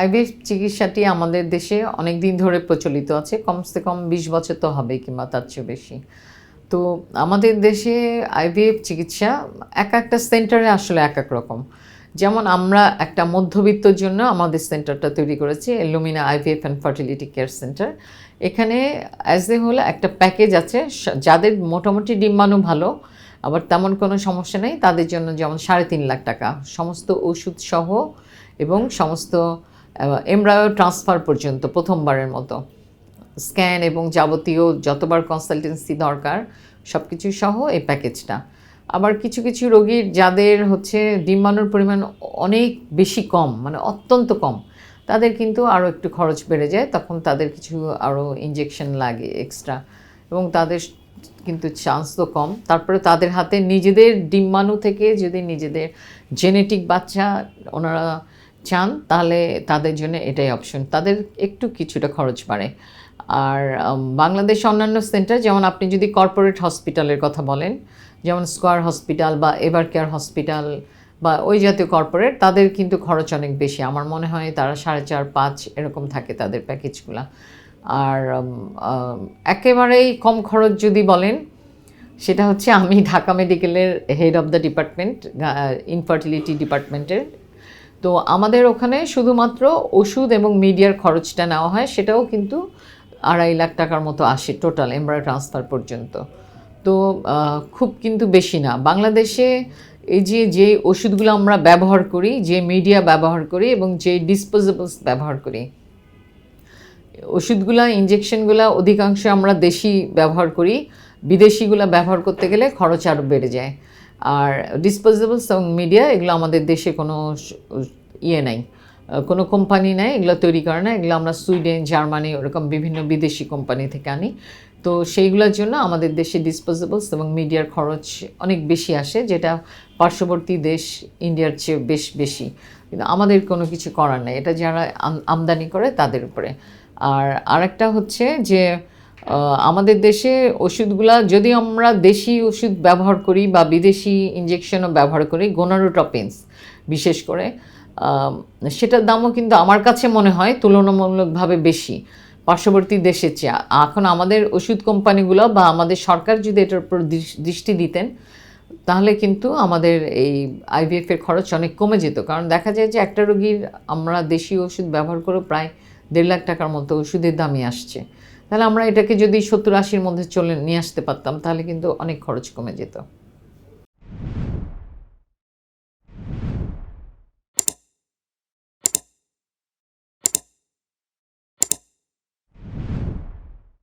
IVF চিকিৎসাটি আমাদের দেশে অনেক দিন ধরে প্রচলিত আছে, কমসে কম বিশ বছর তো হবে কিংবা তার চেয়ে বেশি। তো আমাদের দেশে আইভিএফ চিকিৎসা এক একটা সেন্টারে আসলে এক এক রকম। যেমন আমরা একটা মধ্যবিত্তর জন্য আমাদের সেন্টারটা তৈরি করেছি Lumina IVF and fertility care centre. এখানে অ্যাজ এ হলে একটা প্যাকেজ আছে যাদের মোটামুটি ডিম্বাণু ভালো, আবার তেমন কোনো সমস্যা নেই, তাদের জন্য যেমন সাড়ে তিন লাখ টাকা। সমস্ত ওষুধ সহ এবং সমস্ত এমব্রায়ো ট্রান্সফার পর্যন্ত প্রথমবারের মতো। স্ক্যান এবং যাবতীয় যতবার কনসালটেন্সি দরকার সব কিছু সহ এই প্যাকেজটা আবার কিছু কিছু রোগীর যাদের হচ্ছে ডিম্বাণুর পরিমাণ অনেক বেশি কম মানে অত্যন্ত কম, তাদের কিন্তু আরও একটু খরচ বেড়ে যায়, তখন তাদের কিছু আরও ইঞ্জেকশন লাগে এক্সট্রা এবং তাদের কিন্তু চান্স তো কম। তারপরে তাদের হাতে নিজেদের ডিম্বাণু থেকে যদি নিজেদের জেনেটিক বাচ্চা, ওনারা চান, তাহলে তাদের জন্য এটাই অপশন তাদের একটু কিছুটা খরচ বাড়ে। আর বাংলাদেশ অন্যান্য সেন্টার যেমন আপনি যদি কর্পোরেট হসপিটালের কথা বলেন, যেমন স্কোয়ার হসপিটাল বা এভার কেয়ার হসপিটাল বা ওই জাতীয় কর্পোরেট তাদের কিন্তু খরচ অনেক বেশি। আমার মনে হয় তারা সাড়ে চার, পাঁচ এরকম থাকে তাদের প্যাকেজগুলো। আর একেবারেই কম খরচ যদি বলেন, সেটা হচ্ছে আমি ঢাকা মেডিকেলের head of the department infertility ডিপার্টমেন্টের তো আমাদের ওখানে শুধুমাত্র ওষুধ এবং মিডিয়ার খরচটা নেওয়া হয়, সেটাও কিন্তু আড়াই লাখ টাকার মতো আসে টোটাল এমব্রয় ট্রান্সফার পর্যন্ত। তো খুব কিন্তু বেশি না। বাংলাদেশে এই যে যে ওষুধগুলো আমরা ব্যবহার করি, যে মিডিয়া ব্যবহার করি এবং যে ডিসপোজেবলস ব্যবহার করি, ওষুধগুলা ইঞ্জেকশনগুলা অধিকাংশ আমরা দেশি ব্যবহার করি। বিদেশিগুলা ব্যবহার করতে গেলে খরচ আরও বেড়ে যায়। আর ডিসপোজেবলস এবং মিডিয়া এগুলো আমাদের দেশে কোনো ইয়ে নাই। কোনো কোম্পানি নাই, এগুলো তৈরি করে না। এগুলো আমরা সুইডেন, জার্মানি, ওরকম বিভিন্ন বিদেশি কোম্পানি থেকে আনি। তো সেইগুলোর জন্য আমাদের দেশে ডিসপোজেবলস এবং মিডিয়ার খরচ অনেক বেশি আসে, যেটা পার্শ্ববর্তী দেশ, ইন্ডিয়ার চেয়ে বেশ বেশি। কিন্তু আমাদের কোনো কিছু করার নেই। এটা যারা আম- আমদানি করে, তাদের উপরে। আর আরেকটা হচ্ছে যে আমাদের দেশে ওষুধগুলা, যদি আমরা দেশি ওষুধ ব্যবহার করি বা বিদেশি ইঞ্জেকশনও ব্যবহার করি গোনারোটপিনস বিশেষ করে সেটার দামও কিন্তু আমার কাছে মনে হয় তুলনামূলকভাবে বেশি। পার্শ্ববর্তী দেশের চেয়ে। এখন আমাদের ওষুধ কোম্পানিগুলো বা আমাদের সরকার যদি এটার উপর দৃষ- দৃষ্টি দিতেন, তাহলে কিন্তু আমাদের এই আইভিএফ এর খরচ অনেক কমে যেত। কারণ দেখা যায় যে একটা রোগীর আমরা দেশি ওষুধ ব্যবহার করে প্রায় দেড় লাখ টাকার মতো ওষুধের দামই আসছে। তাহলে আমরা এটাকে যদি সত্তর আশির মধ্যে চলে নিয়ে আসতে পারতাম, তাহলে কিন্তু অনেক খরচ কমে যেত।